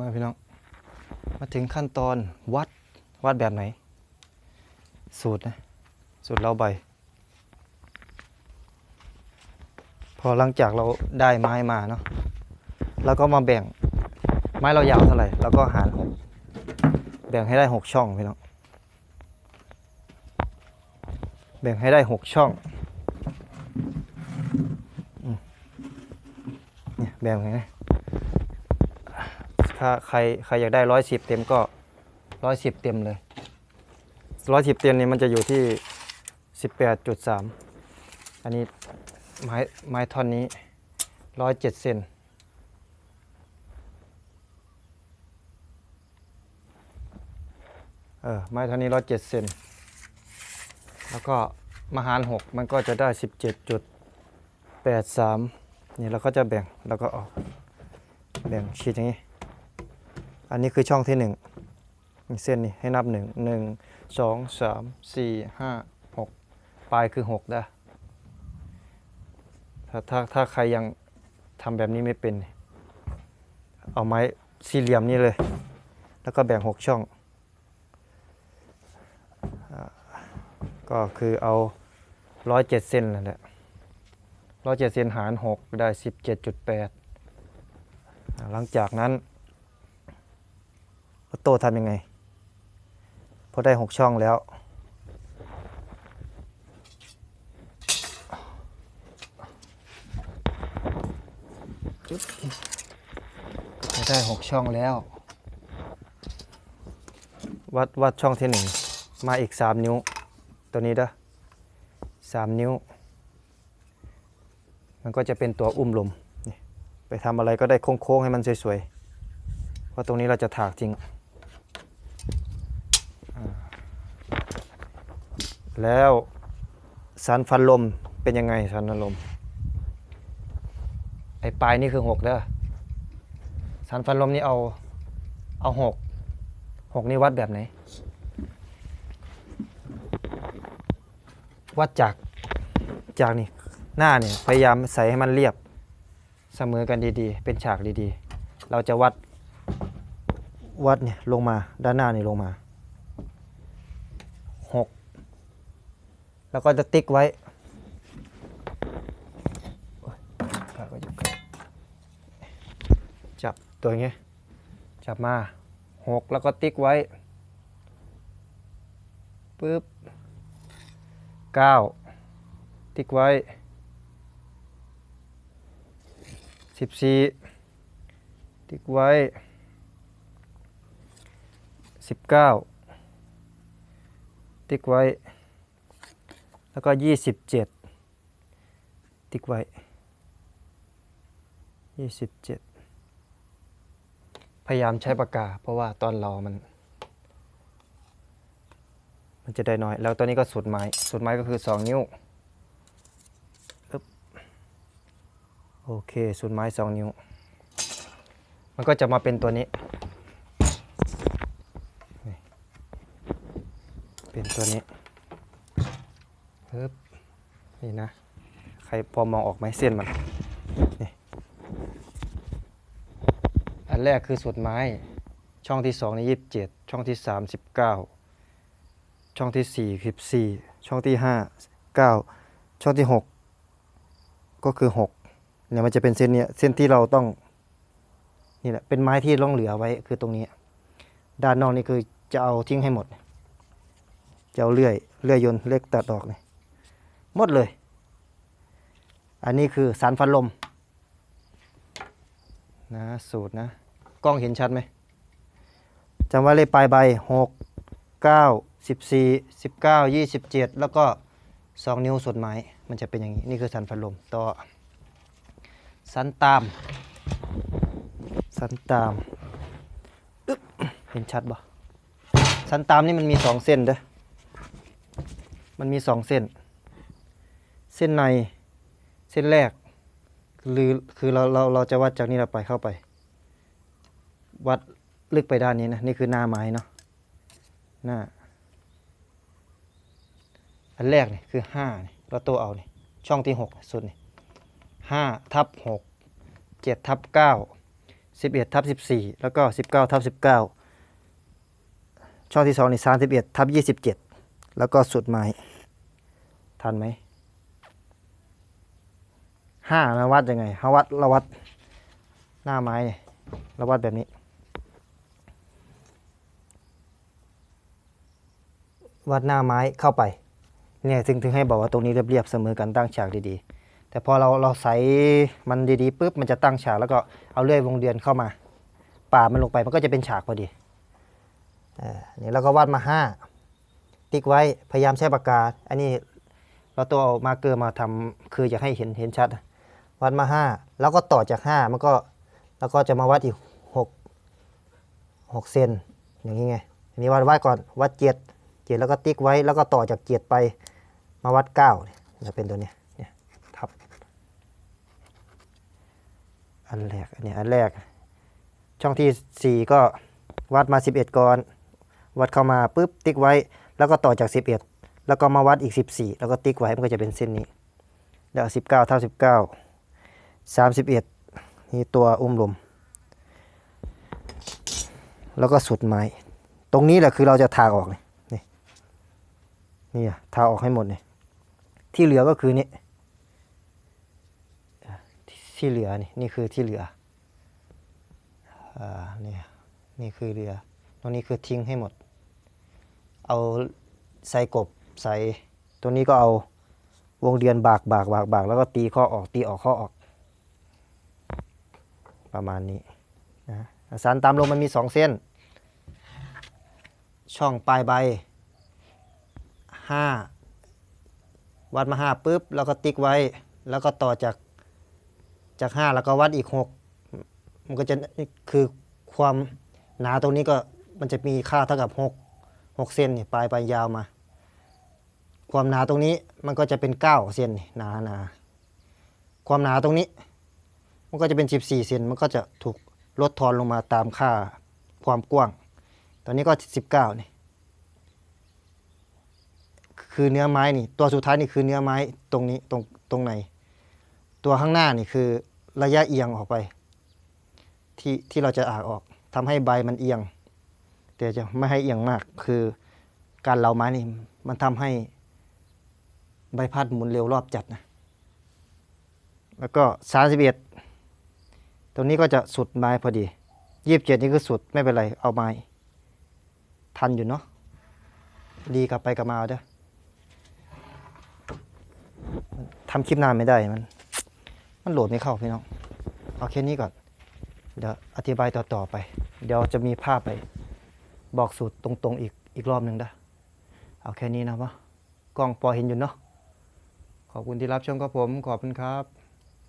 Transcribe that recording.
มาพี่น้อง มาถึงขั้นตอนวัดวัดแบบไหน สูตรนะ สูตรเราใบ พอหลังจากเราได้ไม้มาเนาะแล้วก็มาแบ่งไม้เรายาวเท่าไหร่ แล้วก็หารหกแบ่งให้ได้หกช่องพี่น้อง แบ่งให้ได้หกช่องเนี่ยแบ่งไง ถ้าใครใครอยากได้ร้อยสิบเต็มก็ร้อยสิบเต็มเลยร้อยสิบเต็มนี่มันจะอยู่ที่สิบแปดจุดสามอันนี้ไม้ไม้ท่อนนี้ร้อยเจ็ดเซนเออไม้ท่อนนี้ร้อยเจ็ดเซนแล้วก็มาหารหกมันก็จะได้สิบเจ็ดจุดแปดสามนี่เราก็จะแบ่งแล้วก็ออกแบ่งขีดอย่างนี้ อันนี้คือช่องที่หนึ่งเส้นนี่ให้นับหนึ่งหนึ่งสองสามสี่ห้าหกปลายคือหกได้ถ้าถ้าถ้าใครยังทำแบบนี้ไม่เป็น เอาไม้สี่เหลี่ยมนี่เลย แล้วก็แบ่งหกช่อง ก็คือเอาร้อยเจ็ดเซนนั่นแหละร้อยเจ็ดเซนหารหกได้สิบเจ็ดจุดแปดหลังจากนั้น ออโต้ทำยังไง พอได้หกช่องแล้วจุดพอได้หกช่องแล้ว วัดวัดช่องที่หนึ่งมาอีกสามนิ้ว ตัวนี้เด้อสามนิ้ว มันก็จะเป็นตัวอุ้มลมนี่ไปทำอะไรก็ได้โค้งๆให้มันสวยๆ เพราะตรงนี้เราจะถากจริงอ่า แล้วสันฟันลมเป็นยังไงสันฟันลม ไอ้ปลายนี่คือหกเด้อสันฟันลมนี่เอาเอาหกหกนี่วัดแบบไหน วัดจากจากนี่หน้าเนี่ยพยายามใส่ให้มันเรียบเสมอกันดีๆ เป็นฉากดีๆ เราจะวัดวัดเนี่ยลงมาด้านหน้านี่ลงมาหก แล้วก็จะติ๊กไว้จับตัวเงี้ยจับมาหกแล้วก็ติ๊กไว้ปึ๊บเก้าติ๊กไว้สิบสี่ติ๊กไว้สิบเก้าติ๊กไว้ แล้วก็ยี่สิบเจ็ดติ๊กไว้ยี่สิบเจ็ดพยายามใช้ปากกา เพราะว่าตอนรอมัน มันจะได้น้อย แล้วตัวนี้ก็สุดไม้สุดไม้ก็คือ2นิ้วโอเคสุดไม้2นิ้ว มันก็จะมาเป็นตัวนี้ เป็นตัวนี้ ปึ๊บนี่นะ ใครพอมองออกไหมเส้นมันนี่อันแรกคือสุดไม้ ช่องที่2นี่27ช่องที่3 19ช่องที่สี่สิบสี่ช่องที่ห้าเก้าช่องที่หกก็คือหกเนี่ยมันจะเป็นเส้นเนี้ยเส้นที่เราต้องนี่แหละเป็นไม้ที่ล่องเหลือไว้คือตรงนี้ ด้านนอกนี่คือจะเอาทิ้งให้หมดจะเอาเลื่อยเลื่อยยนเล็กตัดออกนี่ หมดเลย อันนี้คือสารฟันลมนะสูตรนะ กล้องเห็นชัดไหมจำไว้เลยปลายใบหกเก้าสิบสี่สิบเก้ายี่สิบเจ็ดแล้วก็สองนิ้วสุดไม้มันจะเป็นอย่างนี้ นี่คือสันฟันลมต่อ สันตาม สันตามเห็นชัดบ่สันตามนี่มันมีสองเส้นเด้อมันมีสองเส้น เส้นในเส้นแรกหรือคือเราเราเราจะวัดจากนี้เราไปเข้าไป วัดลึกไปด้านนี้นะนี่คือหน้าไม้เนาะหน้าอันแรกนี่คือห้านี่เราตัวเอานี่ช่องที่หกสุดนี่ห้าทับหกเจ็ดทับเก้า11ทับ14แล้วก็19ทับ19ช่องที่2นี่31ทับ27แล้วก็สุดไม้ทันไหม ห้ามาวัดยังไงเราวัดเราวัดหน้าไม้เนี่ยเราวัดแบบนี้ วัดหน้าไม้เข้าไปเนี่ยถึงถึงให้บอกว่าตรงนี้เรียบๆเสมอกันตั้งฉากดีๆ แต่พอเราเราใส่มันดีๆปุ๊บมันจะตั้งฉากแล้วก็เอาเลื่อยวงเดือนเข้ามา ป่ามันลงไปมันก็จะเป็นฉากพอดีอ่านี่เราก็วาดมาห้าติ๊กไว้พยายามใช้ปากกา อันนี้เราตัวเอามาร์กเกอร์มาทำคืออยากให้เห็นเห็นชัด วัดมาห้าแล้วก็ต่อจากห้ามันก็แล้วก็จะมาวัดอีกหกหกเซนอย่างนี้ไงอันนี้วัดไว้ก่อนวัดเจ็ดเจ็ดแล้วก็ติ๊กไว้แล้วก็ต่อจากเจ็ดไปมาวัดเก้าจะเป็นตัวนี้เนี่ยทับอันแรกอันนี้อันแรก ช่องที่สี่ก็วัดมาสิบเอ็ดก่อน วัดเข้ามาปุ๊บติ๊กไว้ แล้วก็ต่อจากสิบเอ็ดแล้วก็มาวัดอีกสิบสี่แล้วก็ติ๊กไว้มันก็จะเป็นเส้นนี้แล้วสิบเก้าเท่าสิบเก้า สามสิบเอ็ดนี่ตัวอุ้มลม แล้วก็สุดไม้ ตรงนี้แหละคือเราจะทาออกเลยนี่นี่อะทาออกให้หมดเลยที่เหลือก็คือนี่ที่เหลือนี่นี่คือที่เหลืออ่านี่นี่คือเหลือตรงนี้คือทิ้งให้หมด เอาใส่กบใส่ตัวนี้ก็เอาวงเดือนบากบากบากบากแล้วก็ตีข้อออกตีออกข้อออก ประมาณนี้นะสันตามลมมันมีสองเส้น ช่องปลายใบห้าวัดมาห้าปุ๊บแล้วก็ติ๊กไว้ แล้วก็ต่อจากจากห้าแล้วก็วัดอีกหกมันก็จะคือความหนาตรงนี้ก็มันจะมีค่าเท่ากับหกหกเซนนี่ปลายไปยาวมา ความหนาตรงนี้มันก็จะเป็นเก้าเซนนี่หนาหนาความหนาตรงนี้ มันก็จะเป็น 14 เซนมันก็จะถูกลดทอนลงมาตามค่าความกว้าง ตอนนี้ก็ 19 นี่ คือเนื้อไม้นี่ ตัวสุดท้ายนี่คือเนื้อไม้ตรงนี้ตรงตรงไหน ตัวข้างหน้านี่คือระยะเอียงออกไป ที่ที่เราจะอากออกทำให้ใบมันเอียง แต่จะไม่ให้เอียงมาก คือการเหลาไม้นี่มันทำให้ใบพัดหมุนเร็วรอบจัดนะ แล้วก็สามสิบเอ็ด รงนี้ก็จะสุดไม้พอดียี่สิบเจ็ดนี่คือสุดไม่เป็นไร เอาไม้ ทันอยู่เนาะดีกลับไปกลับมาเอาเด้อทำคลิปนานไม่ได้มัน มันโหลดไม่เข้าพี่น้อง เอาแค่นี้ก่อน เดี๋ยวอธิบายต่อๆไป เดี๋ยวจะมีภาพไป บอกสูตรตรงๆอีกอีกรอบหนึ่งเด้อเอาแค่นี้นะวะกล้องพอเห็นอยู่เนาะขอบคุณที่รับชมครับผม ขอบคุณครับ